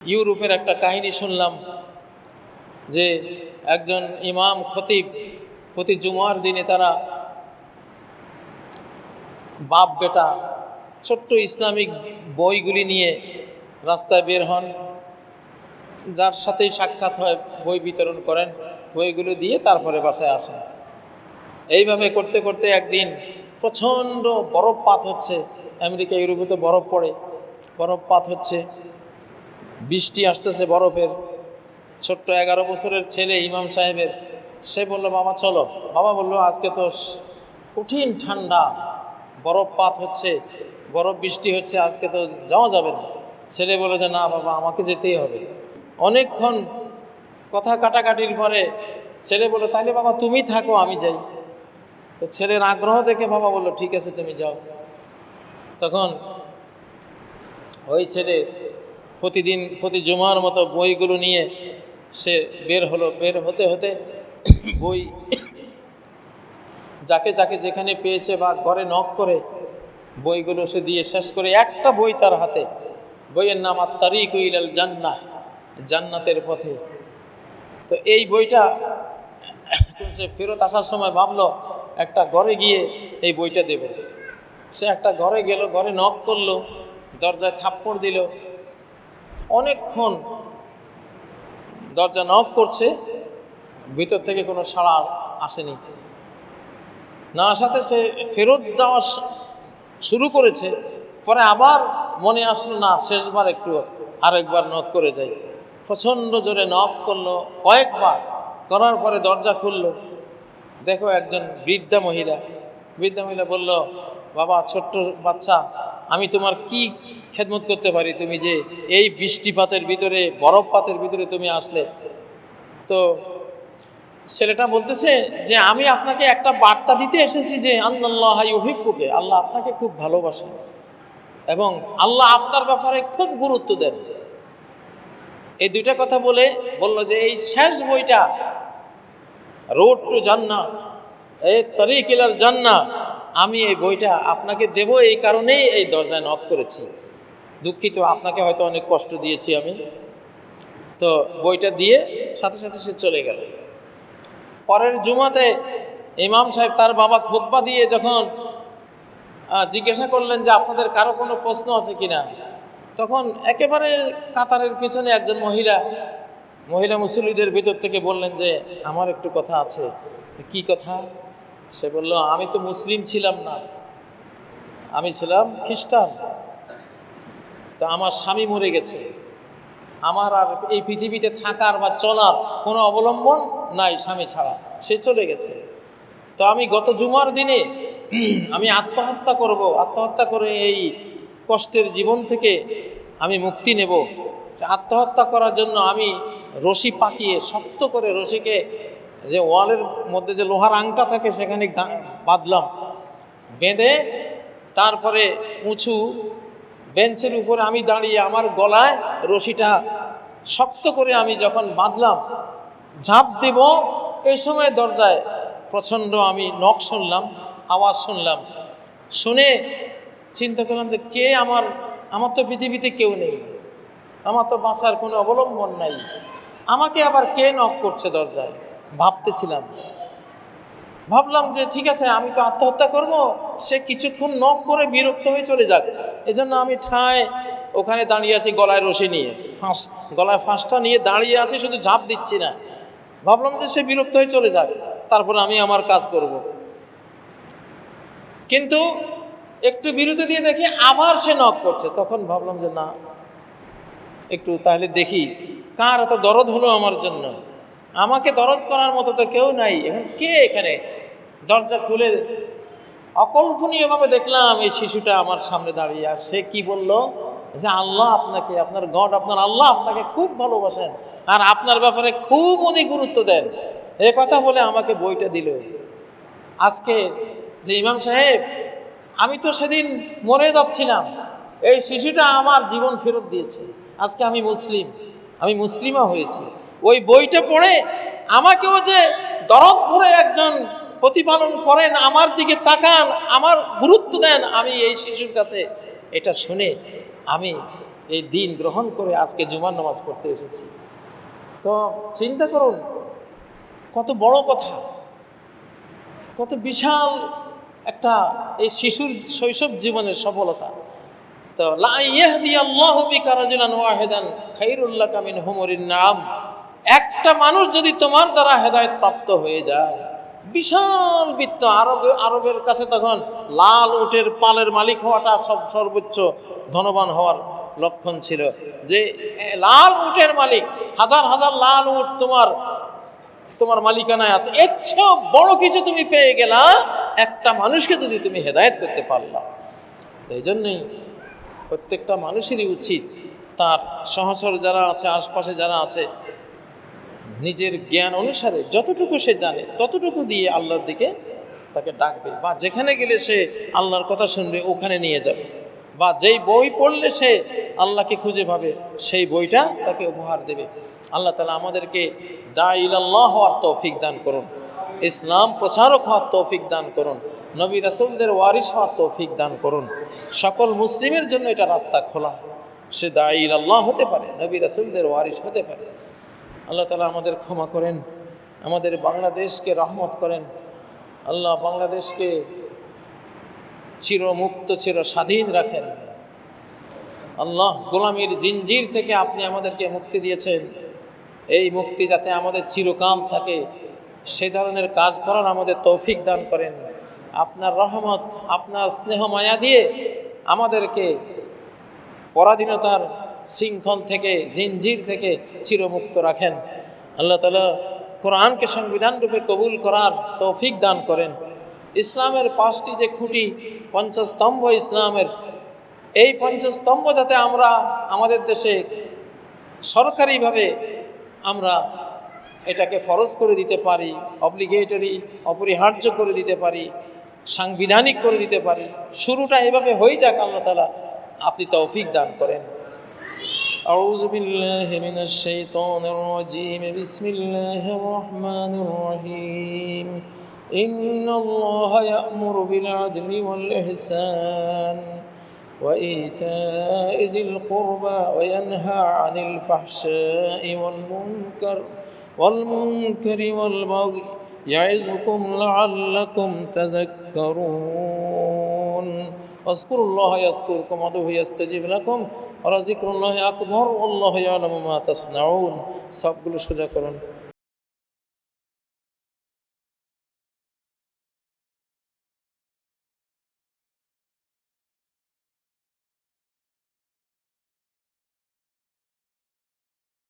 ইউরোপের একটা কাহিনী শুনলাম যে একজন ইমাম খতিব, প্রতি জুমার দিনে তারা বাপ বেটা ছোট্ট ইসলামিক বইগুলি নিয়ে রাস্তায় বের হন, যার সাথেই সাক্ষাৎ হয়, বই বিতরণ করেন, বইগুলো দিয়ে তারপরে বাসায় আসেন। এইভাবে করতে করতে একদিন প্রচণ্ড বরফপাত হচ্ছে, আমেরিকা, ইউরোপে তো বরফ পড়ে বরফপাত হচ্ছে। বৃষ্টি আসতেছে বরফের। ছোট্ট এগারো বছরের ছেলে ইমাম সাহেবের। সে বলল বাবা চলো। বাবা বলল, আজকে তো কঠিন ঠান্ডা। বরফপাত হচ্ছে, বরফ বৃষ্টি হচ্ছে, আজকে তো যাওয়া যাবে না। ছেলে বলে যে, না, বাবা, আমাকে যেতেই হবে। অনেকক্ষণ কথা কাটাকাটির পরে ছেলে বলল তাহলে বাবা, তুমি থাকো, আমি যাই। তো ছেলের আগ্রহ দেখে বাবা বলল, ঠিক আছে, তুমি যাও। তখন ওই ছেলে প্রতিদিন, প্রতি জুমার মতো বইগুলো নিয়ে সে বের হলো। বের হতে হতে বই যাকে যাকে যেখানে পেয়েছে বা ঘরে নখ করে বইগুলো সে দিয়ে শেষ করে একটা বই তার হাতে। বইয়ের নাম আর তারিক ইলাল জান্নাহ, জান্নাতের পথে। তো এই বইটা সে ফেরত আসার সময় ভাবলো, একটা ঘরে গিয়ে এই বইটা দেবে। সে একটা ঘরে গেল, ঘরে নখ করল, দরজায় থাপ্পড় দিল। অনেকক্ষণ দরজা নক করছে, ভিতর থেকে কোনো সাড়া আসেনি। না আসাতে সে ফেরত দেওয়া শুরু করেছে, পরে আবার মনে আসলো, না, শেষবার একটু আরেকবার নক করে যাই। প্রচণ্ড জোরে নক করল, কয়েকবার। করার পরে দরজা খুললো। দেখো একজন বৃদ্ধা মহিলা বৃদ্ধা মহিলা বলল বাবা, ছোট্ট বাচ্চা, আমি তোমার কি খেদমত করতে পারি? তুমি যে এই বৃষ্টিপাতের ভিতরে, বরফপাতের ভিতরে তুমি আসলে। তো ছেলেটা বলতেছে যে, আমি আপনাকে একটা বার্তা দিতে এসেছি যে আল্লাহ আল্লাহ আপনাকে খুব ভালোবাসেন এবং আল্লাহ আপনার ব্যাপারে খুব গুরুত্ব দেন। এই দুইটা কথা বলে বলল যে, এই শেষ বইটা, রোড টু জান্না এ তরিক ইলাল জান্না আমি এই বইটা আপনাকে দেব, এই কারণেই এই দরজায় নক করেছি। দুঃখিত, আপনাকে হয়তো অনেক কষ্ট দিয়েছি আমি। তো বইটা দিয়ে সাথে সাথে সে চলে গেল। পরের জুমাতে ইমাম সাহেব তার বাবা খোদ্া দিয়ে যখন জিজ্ঞাসা করলেন যে আপনাদের কারও কোনো প্রশ্ন আছে কিনা? তখন একেবারে কাতারের পিছনে একজন মহিলা মহিলা মুসল্লিদের ভিতর থেকে বললেন যে, আমার একটু কথা আছে। কি কথা? সে বলল, আমি তো মুসলিম ছিলাম না। আমি ছিলাম খ্রিস্টান। তা আমার স্বামী মরে গেছে। আমার আর এই পৃথিবীতে থাকার বা চলার কোনো অবলম্বন নাই স্বামী ছাড়া। সে চলে গেছে। তো আমি গত জুমার দিনে আমি আত্মহত্যা করব। আত্মহত্যা করে এই কষ্টের জীবন থেকে আমি মুক্তি নেব। আত্মহত্যা করার জন্য আমি রশি পাকিয়ে শক্ত করে রশিকে যে ওয়ালের মধ্যে যে লোহার আংটা থাকে সেখানে বাঁধলাম। বেঁধে তারপরে উঁচু বেঞ্চের উপরে আমি দাঁড়িয়ে আমার গলায় রশিটা শক্ত করে আমি যখন বাঁধলাম, ঝাঁপ দেব, এই সময় দরজায় প্রচণ্ড আমি নখ শুনলাম, আওয়াজ শুনলাম। শুনে চিন্তা করলাম যে কে আমার আমার তো পৃথিবীতে কেউ নেই। আমার তো বাঁচার কোনো অবলম্বন নাই। আমাকে আবার কে নক করছে দরজায়? ভাবতেছিলাম। ভাবলাম যে, ঠিক আছে, আমি তো আত্মহত্যা করব। সে কিছুক্ষণ নখ করে বিরক্ত হয়ে চলে যাক। এজন্য আমি ঠায় ওখানে দাঁড়িয়ে আছি গলায় রশি নিয়ে। ফাঁস, গলায় ফাঁসটা নিয়ে দাঁড়িয়ে আছি, শুধু ঝাঁপ দিচ্ছি না। ভাবলাম যে, সে বিরক্ত হয়ে চলে যাক, তারপর আমি আমার কাজ করব। কিন্তু একটু বিরতি দিয়ে দেখি আবার সে নখ করছে। তখন ভাবলাম যে, না, একটু তাহলে দেখি, কার এত দরদ হলো আমার জন্য? আমাকে দরদ করার মতো তো কেউ নাই। এখন কে এখানে? দরজা খুলে অকল্পনীয়ভাবে দেখলাম, এই শিশুটা আমার সামনে দাঁড়িয়ে আর সে কি বলল? যে আল্লাহ আপনাকে, আপনার গড, আপনার আল্লাহ আপনাকে খুব ভালোবাসেন আর আপনার ব্যাপারে খুব উনি গুরুত্ব দেন। এ কথা বলে আমাকে বইটা দিল। আজকে যে ইমাম সাহেব, আমি তো সেদিন মরে যাচ্ছিলাম। এই শিশুটা আমার জীবন ফেরত দিয়েছে। আজকে আমি মুসলিম। আমি মুসলিমা হয়েছি। ওই বইটা পড়ে আমাকেও যে দরদ ভরে একজন প্রতিপালন করেন, আমার দিকে তাকান, আমার গুরুত্ব দেন, আমি এই শিশুর কাছে এটা শুনে আমি এই দিন গ্রহণ করে আজকে জুমার নামাজ পড়তে এসেছি। তো চিন্তা করুন, কত বড় কথা, কত বিশাল একটা এই শিশুর শৈশব জীবনের সফলতা। তো, লা ইয়াহদি আল্লাহু বিকা রাজুলান ওয়াহিদান খাইরুল্লাহ কামিন হুমুরিন নাম। একটা মানুষ যদি তোমার দ্বারা হেদায়েত প্রাপ্ত হয়ে যায়, বিশাল বৃত্ত আরব, আরবের কাছে তখন লাল উটের পালের মালিক হওয়াটা সব সর্বোচ্চ ধনবান হওয়ার লক্ষণ ছিল। যে লাল উটের মালিক, হাজার হাজার লাল উট তোমার তোমার মালিকানায় আছে। এর চেয়েও বড় কিছু তুমি পেয়ে গেলা, একটা মানুষকে যদি তুমি হেদায়েত করতে পারলা। এই জন্যই প্রত্যেকটা মানুষেরই উচিত তার সহচর যারা আছে, আশপাশে যারা আছে নিজের জ্ঞান অনুসারে যতটুকু সে জানে, ততটুকু দিয়ে আল্লাহর দিকে তাকে ডাকবে। বা যেখানে গেলে সে আল্লাহর কথা শুনবে, ওখানে নিয়ে যাবে। বা যেই বই পড়লে সে আল্লাহকে খুঁজে পাবে, সেই বইটা তাকে উপহার দেবে। আল্লাহ তালা আমাদেরকে দাইল আল্লাহ হওয়ার তৌফিক দান করুন। ইসলাম প্রচারক হওয়ার তৌফিক দান করুন। নবী রাসুলদের ওয়ারিস হওয়ার তৌফিক দান করুন। সকল মুসলিমের জন্য এটা রাস্তা খোলা। সে দাইল আল্লাহ হতে পারে, নবী রাসুলদের ওয়ারিস হতে পারে। আল্লাহ তালা আমাদের ক্ষমা করেন, আমাদের বাংলাদেশকে রহমত করেন। আল্লাহ বাংলাদেশকে চিরমুক্ত চির স্বাধীন রাখেন। আল্লাহ গোলামীর জিঞ্জির থেকে আপনি আমাদেরকে মুক্তি দিয়েছেন। এই মুক্তি যাতে আমাদের চিরকাল থাকে, সে ধরনের কাজ করার আমাদের তৌফিক দান করেন। আপনার রহমত, আপনার স্নেহ মায়া দিয়ে আমাদেরকে পরাধীনতার শৃঙ্খল থেকে, জিনজির থেকে চিরমুক্ত রাখেন। আল্লাহ তালা কোরআনকে সংবিধান রূপে কবুল করার তৌফিক দান করেন। ইসলামের পাঁচটি যে খুঁটি, পঞ্চস্তম্ভ ইসলামের, এই পঞ্চস্তম্ভ যাতে আমরা আমাদের দেশে সরকারিভাবে আমরা এটাকে ফরজ করে দিতে পারি অব্লিগেটরি অপরিহার্য করে দিতে পারি, সাংবিধানিক করে দিতে পারি, শুরুটা এভাবে হয়ে যাক আল্লাহ তালা আপনি তৌফিক দান করেন। أعوذ بالله من الشيطان الرجيم. بسم الله الرحمن الرحيم. إن الله يأمر بالعدل والإحسان وإيتاء ذي القربى وينهى عن الفحشاء والمنكر والمنكر والبغي يعظكم لعلكم تذكرون. واذكروا الله يذكركم وادعوه يستجيب لكم. ওরা জিক্রুল্লাহ আকবর উল্লাহ আলমা তাসনাউন। সবগুলো সোজা করুন।